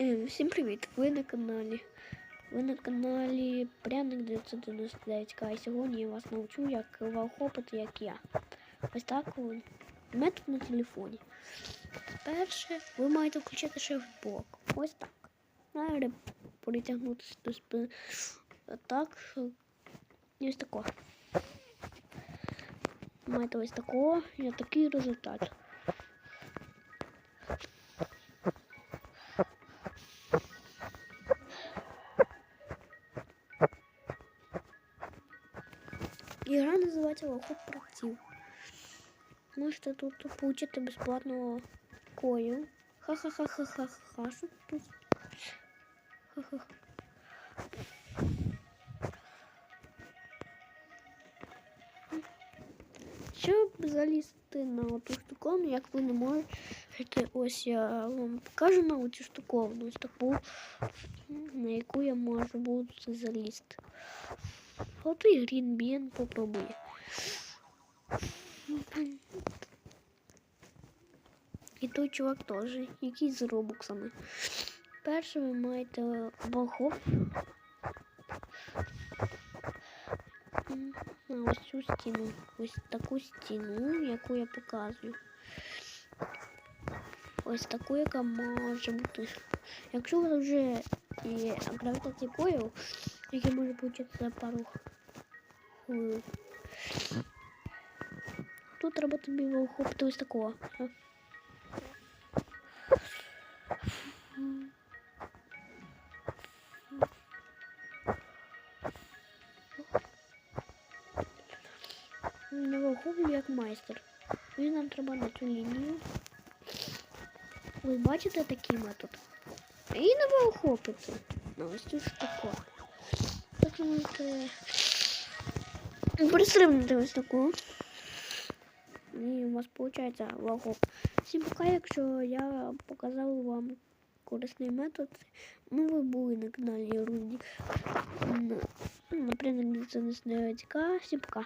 Е, Всім привіт! Ви на каналі. Ви на каналі Пряник 999 К. І сьогодні я вас навчу, як валхопити, як я. Ось так метод на телефоні. Перше, ви маєте включити шеф-блок. Ось так. Далі притягнутися до спини. Так. Ось тако. Маєте ось такого і такий результат. Ігра називається Лохоп Практив. Можете тут получити безплатного кою. Ха-ха-ха-ха-ха-ха. Ха-ха. Щоб залізти на оту штуковину, як ви не можете, ось я вам покажу на оцю штуковину, ось на яку я можу буду залізти. От і Грінбін попробує. І той чувак теж, який з робоксами. Перше ви маєте богов. На ось цю стіну. Ось таку стіну, яку я показую. Ось таку, яка може бути. Якщо вас вже є гравітація коїв, який може получити за пару. Тут треба тобі вихопити ось такого. вихоплю як майстер. І нам треба на цю лінію. Ви бачите такий метод? І не вихопити. На ось цю штуку. Ось таку. І у вас виходить вагу. Всім пока, якщо я показав вам корисний метод, ну ви були на каналі Рунді. Наприклад, це не Всім пока.